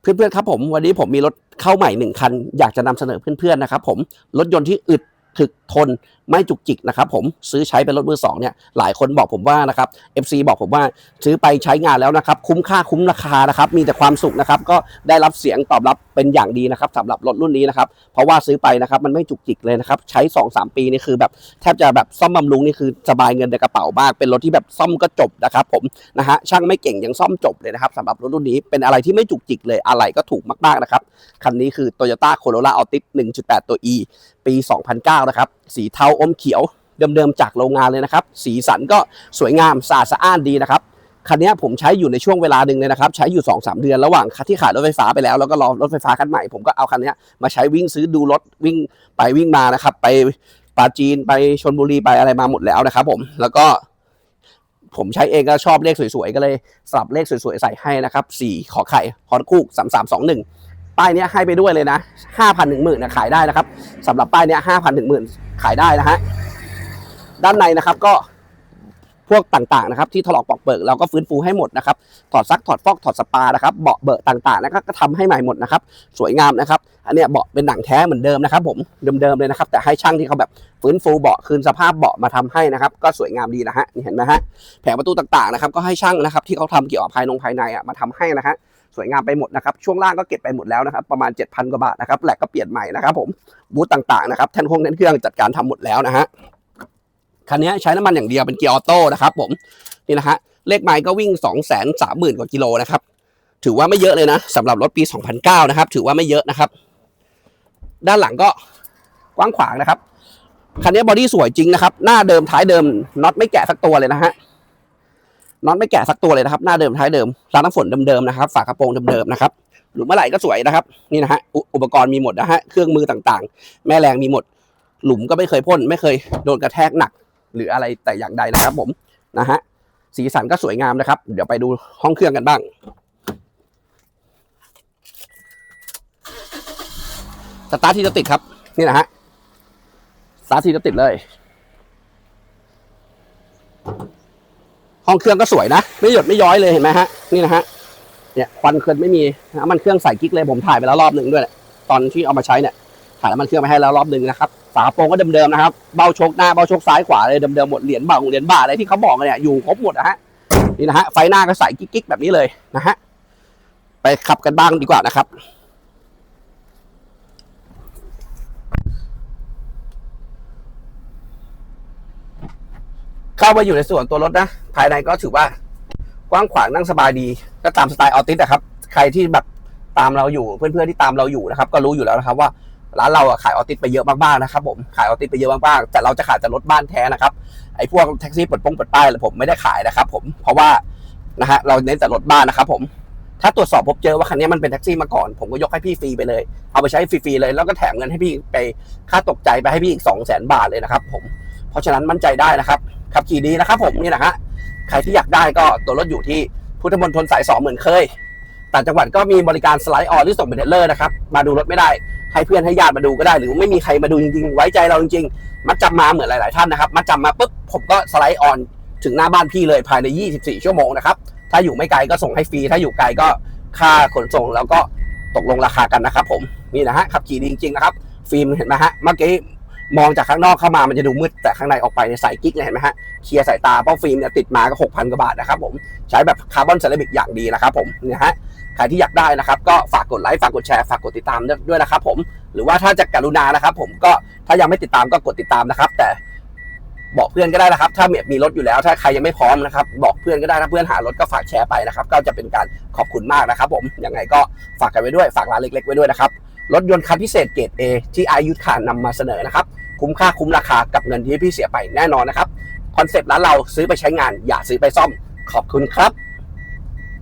เพื่อนๆครับผมวันนี้ผมมีรถเข้าใหม่หนึ่งคัน อยากจะนำเสนอเพื่อนๆนะครับผมรถยนต์ที่อึด ถึกทนไม่จุกจิกนะครับผมซื้อใช้เป็นรถมือสองเนี่ยหลายคนบอกผมว่านะครับ FC บอกผมว่าซื้อไปใช้งานแล้วนะครับ คุ้มค่าคุ้มราคานะครับ มีแต่ความสุขนะครับ ก็ได้รับเสียงตอบรับเป็นอย่างดีนะครับสำหรับรถรุ่นนี้นะครับ เพราะว่าซื้อไปนะครับมันไม่จุกจิกเลยนะครับ ใช้ 2-3 ปีนี่คือแบบแทบจะแบบซ่อมบำรุงนี่คือสบายเงินในกระเป๋ามาก เป็นรถที่แบบซ่อมก็จบนะครับ ผมนะฮะช่างไม่เก่งยังซ่อมจบเลยนะครับสำหรับรถรุ่นนี้เป็นอะไรที่ไม่จุกจิกเลยอะไรก็ถูกมากๆนะครับคันนี้คือ Toyota Corolla Altis 1.8 ตัว E ปี 2009 นะครับ สีเทาอมเขียวเดิมๆจากโรงงานเลยนะครับ สีสันก็สวยงามสะอาดสะอ้านดีนะครับคันนี้ผมใช้อยู่ในช่วงเวลาหนึ่งเลยนะครับ ใช้อยู่ 2-3 เดือนระหว่างที่ขายรถไฟฟ้าไปแล้ว แล้วก็รอรถไฟฟ้าคันใหม่ผมก็เอาคันนี้มาใช้วิ่งซื้อดูรถวิ่งไปวิ่งมานะครับ ไปปาจีนไปชนบุรีไปอะไรมาหมดแล้วนะครับ ผมแล้วก็ผมใช้เองก็ชอบเลขสวยๆ ก็เลยสลับเลขสวยๆ ใส่ให้นะครับ 4 ขอไข่ฮอนคูก 3321 ป้ายนี้ให้ไปด้วยเลยนะ5,000ถึงหมื่นนะขายได้นะครับสำหรับป้ายนี้ย5,000ถึงหมื่นขายได้นะฮะด้านในนะครับก็พวกต่างๆนะครับที่ถลอกปอกเปิกเราก็ฟื้นฟูให้หมดนะครับถอดซักถอดฟอกถอดสปานะครับเบาะเบอะต่างๆนะครับก็ทำให้ใหม่หมดนะครับสวยงามนะครับอันเนี้ยเบาะเป็นหนังแท้เหมือนเดิมนะครับ ผมเดิมๆเลยนะครับ แต่ให้ช่างที่เขาแบบฟื้นฟูเบาะคืนสภาพเบาะมาทำให้นะครับ ก็สวยงามดีนะฮะนี่เห็นไหมฮะแผงประตูต่างๆนะครับ ก็ให้ช่างนะครับ ที่เขาทำเกี่ยวกับภายนงภายในอะมาทำให้นะฮะ สวยงามไปหมดนะครับ ช่วงล่างก็เก็บไปหมดแล้วนะครับ ประมาณ 7,000 กว่าบาทนะครับแหลกก็เปลี่ยนใหม่นะครับผมบูธต่างๆนะครับแท่นคงแท่นเครื่องจัดการทำหมดแล้วนะฮะคันนี้ใช้น้ำมันอย่างเดียวเป็นเกียร์ออโต้นะครับผมนี่นะฮะเลขไมล์ก็วิ่ง 2 3 0 0 0 0กว่ากิโลนะครับถือว่าไม่เยอะเลยนะสำหรับรถปี 2009 นะครับ ถือว่าไม่เยอะนะครับ ด้านหลังก็กว้างขวางนะครับคันนี้บอดี้สวยจริงนะครับ หน้าเดิมท้ายเดิมน็อตไม่แกะสักตัวเลยนะฮะ น็อตไม่แกะสักตัวเลยนะครับ หน้าเดิมท้ายเดิมร้านน้ำฝนเดิมๆนะครับ ฝากระโปรงเดิมๆนะครับหลุมเมื่อไหร่ก็สวยนะครับ นี่นะฮะอุอุปกรณ์มีหมดนะฮะเครื่องมือต่างๆ แม่แรงมีหมด หลุมก็ไม่เคยพ่นไม่เคยโดนกระแทกหนัก หรืออะไรแต่อย่างใดนะครับ ผมนะฮะสีสันก็สวยงามนะครับ เดี๋ยวไปดูห้องเครื่องกันบ้าง สตาร์ทที่จะติดครับ นี่นะฮะสตาร์ทที่จะติดเลย ห้องเครื่องก็สวยนะ ไม่หยดไม่ย้อยเลยเห็นไหมฮะ นี่นะฮะ เนี่ยควันเคลื่อนไม่มีน้ำมันเครื่องใส่กิ๊กเลยผมถ่ายไปแล้วรอบหนึ่งด้วย ตอนที่เอามาใช้เนี่ย ถ่ายน้ำมันเครื่องไปให้แล้วรอบหนึ่งนะครับ ฝาโปรงก็เดิมๆนะครับ เบ้าโชกหน้า เบ้าโชกซ้ายขวาเลยเดิมๆหมด เหรียญบาทเหรียญบาทอะไรที่เขาบอกกันเนี่ยอยู่ครบหมดนะฮะ นี่นะฮะ ไฟหน้าก็ใส่กิ๊กๆแบบนี้เลยนะฮะ ไปขับกันบ้างดีกว่านะครับ เข้า มาอยู่ในส่วนตัวรถนะ ภายในก็ถือว่ากว้างขวางนั่งสบายดีก็ตามสไตล์ออติสนะครับ ใครที่แบบตามเราอยู่เพื่อนๆที่ตามเราอยู่นะครับ ก็รู้อยู่แล้วนะครับว่าร้านเราอะขายออติสไปเยอะมากๆนะครับผมขายออติสไปเยอะมากๆแต่เราจะขายแต่รถบ้านแท้นะครับไอ้พวกแท็กซี่ปลดป้งปลดป้ายผมไม่ได้ขายนะครับ ผมเพราะว่านะฮะเราเน้นแต่รถบ้านนะครับ ผม ถ้าตรวจสอบพบเจอว่าคันนี้มันเป็นแท็กซี่มาก่อน ผมก็ยกให้พี่ฟรีไปเลย เอาไปใช้ฟรีๆเลย แล้วก็แถมเงินให้พี่ไปค่าตกใจไปให้พี่อีกสองแสนบาทเลยนะครับ ผมเพราะฉะนั้นมั่นใจได้นะครับ ขับขี่ดีนะครับผมนี่นะฮะใครที่อยากได้ก็ตัวรถอยู่ที่พุทธมณฑลสายสองเหมือนเคยต่างจังหวัดก็มีบริการสไลด์ออนหรือส่งเป็นเทรลเลอร์นะครับมาดูรถไม่ได้ให้เพื่อนให้ญาติมาดูก็ได้ หรือไม่มีใครมาดูจริงๆ ไว้ใจเราจริงๆมัดจำมาเหมือนหลายๆท่านนะครับมัดจำมาปุ๊บผมก็สไลด์ออนถึงหน้าบ้านพี่เลยภายใน 24 ชั่วโมงนะครับถ้าอยู่ไม่ไกลก็ส่งให้ฟรีถ้าอยู่ไกลก็ค่าขนส่งแล้วก็ตกลงราคากันนะครับผมนี่นะฮะขับขี่ดีจริงๆนะครับฟิล์มเห็นไหมฮะเมื่อกี้ มองจากข้างนอกเข้ามามันจะดูมืดแต่ข้างในออกไปเนี่ยใส่กิ๊กเลยเห็นไหมฮะเคลียร์สายตาเพราฟิล์มเนี่ยติดมาก็6,000กว่าบาทนะครับผมใช้แบบคาร์บอนเซรามิกอย่างดีนะครับผมเนี่ยฮะใครที่อยากได้นะครับ ก็ฝากกดไลค์ฝากกดแชร์ฝากกดติดตามด้วยนะครับผมหรือว่าถ้าจะกรุณานะครับ ผมก็ถ้ายังไม่ติดตามก็กดติดตามนะครับ แต่บอกเพื่อนก็ได้นะครับ ถ้ามีรถอยู่แล้ว ถ้าใครยังไม่พร้อมนะครับ บอกเพื่อนก็ได้ถ้าเพื่อนหารถก็ฝากแชร์ไปนะครับ ก็จะเป็นการขอบคุณมากนะครับ ผมยังไงก็ฝากกันไว้ด้วยฝากร้านเล็ก ๆ ไว้ด้วยนะครับรถยนต์คันพิเศษเกรด A ที่อายุทธานนำมาเสนอนะครับ คุ้มค่าคุ้มราคากับเงินที่พี่เสียไปแน่นอนนะครับคอนเซปต์ร้านเราซื้อไปใช้งานอย่าซื้อไปซ่อมขอบคุณครับ